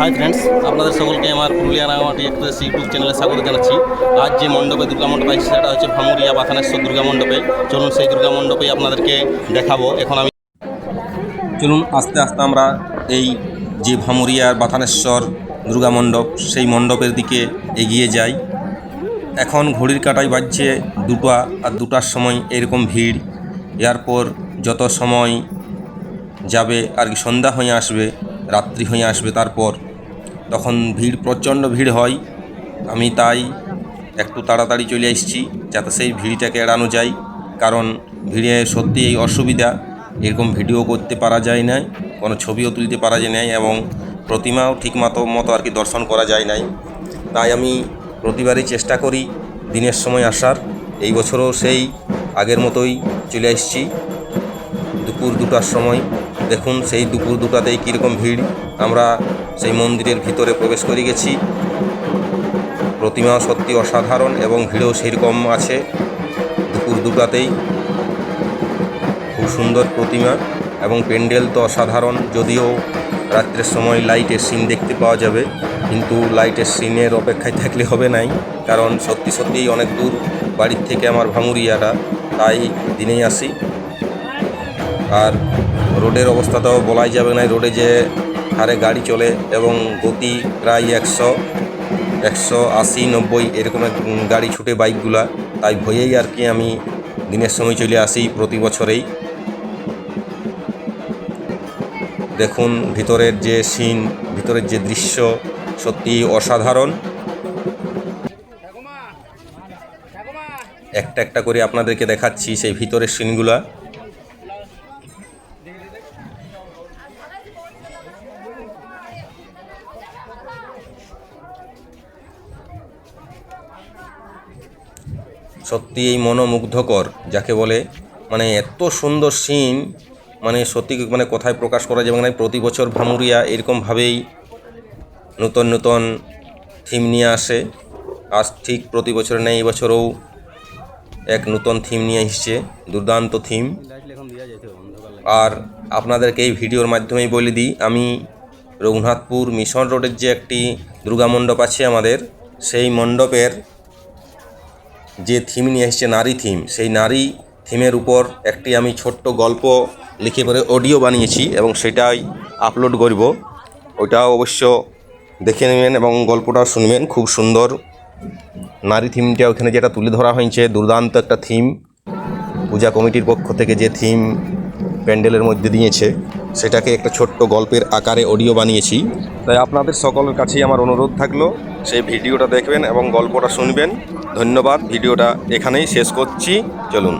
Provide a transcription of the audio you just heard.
Hi friends আপনাদের সকলকে আমার পুরুলিয়া রাঙামাটি এক্সপ্রেস ইউটিউব চ্যানেলে স্বাগত জানাচ্ছি। আজ যে মণ্ডপে দুর্গা মণ্ডপ আছে সেটা হচ্ছে ভামুরিয়া বাথানেশ্বর দুর্গা মণ্ডপে। চলুন সেই দুর্গা মণ্ডপেই আপনাদেরকে দেখাবো। এখন আমি চলুন, আস্তে আস্তে আমরা এই যে ভামুরিয়ার বাথানেশ্বর দুর্গা মণ্ডপ, সেই মণ্ডপের দিকে এগিয়ে যাই। এখন ঘড়ির কাটাই বাজছে দুটা, আর দুটার সময় এরকম ভিড়। এরপর যত সময় যাবে, আর কি সন্ধ্যা হয়ে আসবে রাত্রি হয়ে আসবে তারপর। তখন ভিড়, প্রচণ্ড ভিড় হয়। আমি তাই একটু তাড়াতাড়ি চলে এসেছি যাতে সেই ভিড়টাকে এড়ানো যায়। কারণ ভিড়ে সত্যি এই অসুবিধা, এরকম ভিডিও করতে পারা যায় না কোনো ছবিও তুলতে পারা যায় নাই এবং প্রতিমাও ঠিক মতো মতো আর কি দর্শন করা যায় নাই। তাই আমি প্রতিবারই চেষ্টা করি দিনের সময় আসার। এই বছরও সেই আগের মতোই চলে এসেছি দুপুর দুটার সময়। দেখুন সেই দুপুর দুটাতেই কীরকম ভিড়। আমরা সেই মন্দিরের ভিতরে প্রবেশ করে গেছি। প্রতিমা সত্যি অসাধারণ এবং ভিড়ও সেরকম আছে দুপুর দুটাতেই। খুব সুন্দর প্রতিমা এবং প্যান্ডেল তো অসাধারণ, যদিও রাত্রের সময় লাইটের সিন দেখতে পাওয়া যাবে, কিন্তু লাইটের সিনের অপেক্ষায় থাকলে হবে নাই, কারণ সত্যি সত্যিই অনেক দূর বাড়ির থেকে আমার ভাঙুরিয়াটা তাই দিনেই আসি। আর রোডের অবস্থা তো বলাই যাবে না, রোডে যে হারে গাড়ি চলে এবং গতি প্রায় একশো একশো আশি, নব্বই এরকম গাড়ি ছুটে বাইকগুলা, তাই ভয়েই আর কি আমি দিনের সময় চলে আসি প্রতি বছরেই। দেখুন ভিতরের যে সিন, ভিতরের যে দৃশ্য সত্যি অসাধারণ। একটা একটা করে আপনাদেরকে দেখাচ্ছি সেই ভিতরের সিনগুলা। সত্যি এই মনোমুগ্ধকর, যাকে বলে মানে এত সুন্দর সিন মানে সত্যি মানে কোথায় প্রকাশ করা যাবে না প্রতি বছর ভামুরিয়া এরকমভাবেই নতুন নতুন থিম নিয়ে আসে। আজ ঠিক প্রতি বছর নেই এই বছরও এক নতুন থিম নিয়ে এসছে, দুর্দান্ত থিম আর আপনাদেরকে এই ভিডিওর মাধ্যমেই বলে দিই, আমি রঘুনাথপুর মিশন রোডের যে একটি দুর্গা মণ্ডপ আছে আমাদের, সেই মণ্ডপের যে থিম নিয়ে এসেছে নারী থিম সেই নারী থিমের উপর একটি আমি ছোট্ট গল্প লিখে পরে অডিও বানিয়েছি এবং সেটাই আপলোড করব। ওইটাও অবশ্য দেখে নেবেন এবং গল্পটা শুনবেন, খুব সুন্দর। নারী থিমটা ওখানে যেটা তুলে ধরা হয়েছে, দুর্দান্ত একটা থিম পূজা কমিটির পক্ষ থেকে যে থিম প্যান্ডেলের মধ্যে দিয়েছে। সেটাকে একটা ছোট্ট গল্পের আকারে অডিও বানিয়েছি। তাই আপনাদের সকলের কাছেই আমার অনুরোধ থাকল, সেই ভিডিওটা দেখবেন এবং গল্পটা শুনবেন। ধন্যবাদ, ভিডিওটা এখানেই শেষ করছি। চলুন।